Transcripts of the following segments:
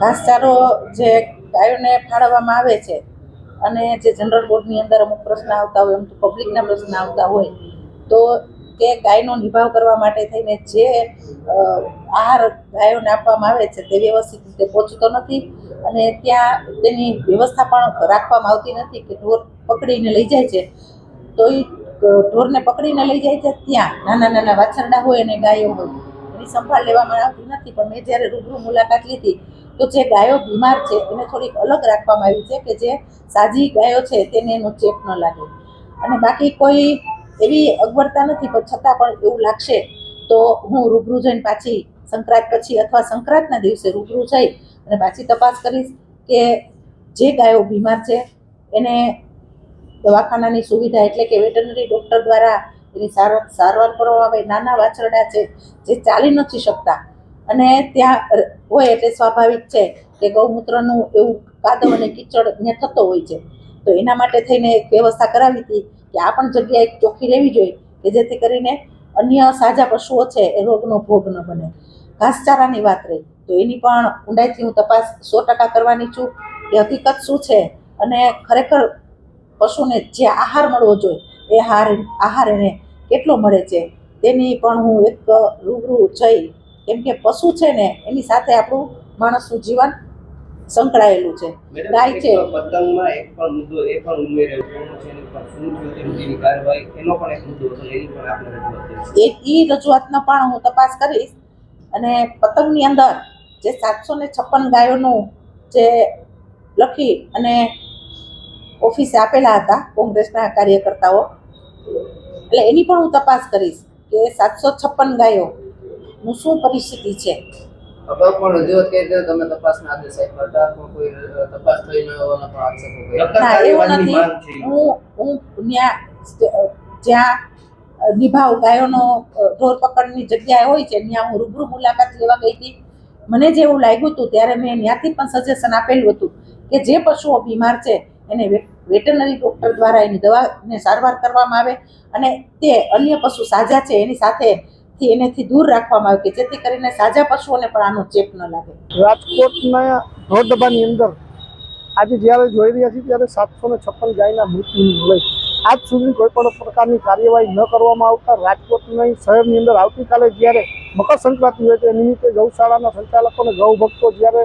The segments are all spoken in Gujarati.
ઘાસચારો જે ગાયોને ફાળવવામાં આવે છે અને જે જનરલ બોર્ડની અંદર અમુક પ્રશ્ન આવતા હોય, અમુક પબ્લિકના પ્રશ્ન આવતા હોય, તો તે ગાયનો નિભાવ કરવા માટે થઈને જે આહાર ગાયોને આપવામાં આવે છે તે વ્યવસ્થિત રીતે પહોંચતો નથી અને ત્યાં તેની વ્યવસ્થા પણ રાખવામાં આવતી નથી કે ઢોર પકડીને લઈ જાય છે. તો એ ઢોરને પકડીને લઈ જાય છે ત્યાં નાના નાના વાછરડા હોય અને ગાયો હોય, એની સંભાળ લેવામાં આવતી નથી. પણ મેં જ્યારે રૂબરૂ મુલાકાત લીધી તો જે ગાયો બીમાર છે એને થોડીક અલગ રાખવામાં આવી છે કે જે સાજી ગાયો છે તેને એનો ચેપ ન લાગે. અને બાકી કોઈ એવી અગવડતા નથી, પણ છતાં પણ એવું લાગશે, તો હું રૂબરૂ જઈને પાછી સંક્રાંત પછી અથવા સંક્રાંતના દિવસે રૂબરૂ જઈ અને પાછી તપાસ કરીશ કે જે ગાયો બીમાર છે એને દવાખાનાની સુવિધા એટલે કે વેટરનરી ડૉક્ટર દ્વારા એની સારવાર કરવામાં આવે, નાના વાછરડા છે, જે ચાલી નથી શકતા. અને ત્યાં હોય એટલે સ્વાભાવિક છે કે ગૌમૂત્રનું એવું કાદવ અને કીચડ ત્યાં થતો હોય છે. તો એના માટે થઈને એક વ્યવસ્થા કરાવી હતી કે આ પણ જગ્યાએ ચોખ્ખી રહેવી જોઈએ કે જેથી કરીને અન્ય સાજા પશુઓ છે એ રોગનો ભોગ ન બને. ઘાસચારાની વાત રહી. તો એની પણ ઊંડાઈથી હું તપાસ સો ટકા કરવાની છું કે હકીકત શું છે અને ખરેખર પશુને જે આહાર મળવો જોઈએ એ આહાર આહાર એને કેટલો મળે છે તેની પણ હું એક રૂબરૂ જઈ કેમ કે પશુ છે ને એની સાથે આપણું માણસનું જીવન સંકળાયેલું છે. ગાય છે. પતંગમાં એક પણ મુદ્દો એ પણ ઉમેર્યો. છે એની પણ એક મુદ્દો હતો એની પણ આપણે રજૂઆત કરી એ ઈ રજૂઆતનો પણ હું તપાસ કરીશ. અને પતંગની અંદર જે સાતસો ને છપ્પન ગાયોનું જે લખી અને ઓફિસે આપેલા હતા કોંગ્રેસના કાર્યકર્તાઓ એટલે એની પણ હું તપાસ કરીશ કે સાતસો છપ્પન ગાયોનું શું પરિસ્થિતિ છે? અગાઉ પણ રજૂઆત કરી હતી તમે તપાસના આદેશ આપ્યા હતા પણ કોઈ તપાસ થઈ ન હોવાના પણ આક્ષેપો કર્યા એવું કાર્યવાહીની માંગ છે. નથી હું હું ત્યાં જ્યાં નિભાવ ગાયોનો ઢોર પકડની જગ્યાએ હોય છે ત્યાં હું રૂબરૂ મુલાકાત લેવા ગઈ હતી. મને જે એવું લાગ્યું હતું ત્યારે મેં ત્યાંથી પણ સજેશન આપેલું હતું કે જે પશુઓ બીમાર છે એને વેટરનરી ડૉક્ટર દ્વારા એની દવાને સારવાર કરવામાં આવે અને તે અન્ય પશુ સાજા છે એની સાથે થી એનેથી દૂર રાખવામાં આવે કે જેથી કરીને સાજા પશુઓને પણ આનો ચેપ ન લાગે. રાજકોટના ઢોર અંદર આજે જ્યારે જોઈ રહ્યા છીએ ત્યારે સાતસો ને છપ્પન ગાયના મૃત્યુ લઈ આજ સુધી કોઈ પણ પ્રકારની કાર્યવાહી ન કરવામાં આવતા રાજકોટની શહેરની અંદર આવતીકાલે જ્યારે મકર સંક્રાંતિ હોય તે નિમિત્તે ગૌશાળાના સંચાલકોને ગૌ ભક્તો જ્યારે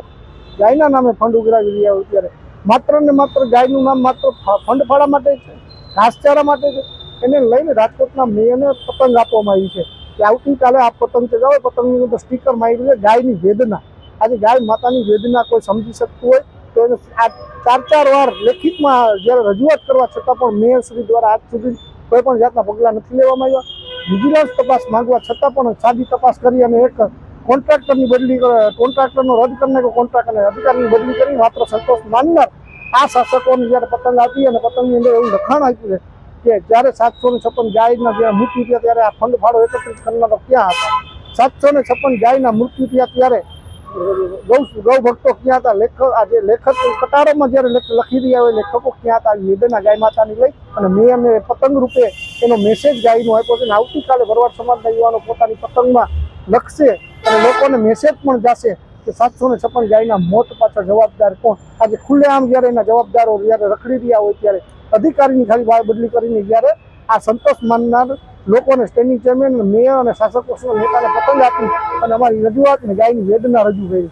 ગાયના નામે ફંડ ઉઘરાવી રહ્યા હોય ત્યારે માત્ર ને માત્ર ગાયનું નામ માત્ર ફંડ ફાળા માટે છે, ઘાસચારા માટે છે. એને લઈને રાજકોટના મેયરને પતંગ આપવામાં આવી છે. કે આવતીકાલે આ પતંગ ચગાવો પતંગની અંદર સ્ટીકર મારી છે ગાયની વેદના. આજે ગાય માતાની વેદના કોઈ સમજી શકતું હોય, તો એને આ ચાર ચાર વાર લેખિતમાં જ્યારે રજૂઆત કરવા છતાં પણ મેયર શ્રી દ્વારા આજ સુધી કોઈ પણ જાતના પગલાં નથી લેવામાં આવ્યા. વિજિલન્સ તપાસ માંગવા છતાં પણ સાદી તપાસ કરી અને એક કોન્ટ્રાક્ટરની બદલી કોન્ટ્રાક્ટરનો રદ કરીને કોન્ટ્રાક્ટ અને અધિકારીની બદલી કરી. માત્ર સંતોષ માનનાર આ શાસકોની જ્યારે પતંગ આપી અને પતંગની અંદર એવું લખાણ આપ્યું છે કે જ્યારે સાતસો ને છપ્પન ગાયના જ્યારે મૃત્યુ થયા ત્યારે આ ફંડ ફાળો એકત્રિત કરનારો ક્યાં હતા? સાતસો ને છપ્પન ગાયના મૃત્યુ થયા ત્યારે ગૌ ગૌ ભક્તો ક્યાં હતા? લેખક આજે લેખક કટારોમાં જ્યારે લખી રહ્યા હોય, લેખકો ક્યાં હતા? આવી વેદના ગાય માતાની લઈ અને મેં એમને પતંગ રૂપે એનો મેસેજ ગાયનો આપ્યો છે અને આવતીકાલે ભરવાડ સમાજના યુવાનો પોતાની પતંગમાં લખશે અને લોકોને મેસેજ પણ જશે કે સાતસો ને છપ્પન ગાયના મોત પાછળ જવાબદાર કોણ? આજે ખુલ્લેઆમ જ્યારે એના જવાબદારો જ્યારે રખડી રહ્યા હોય ત્યારે અધિકારીની ખાલી બદલી કરીને જ્યારે આ સંતોષ માનનાર લોકોને સ્ટેન્ડિંગ ચેરમેન મેયર અને શાસકો નેતાને પતંગ આપી અને અમારી રજૂઆતને ગાયની વેદના રજૂ કરી.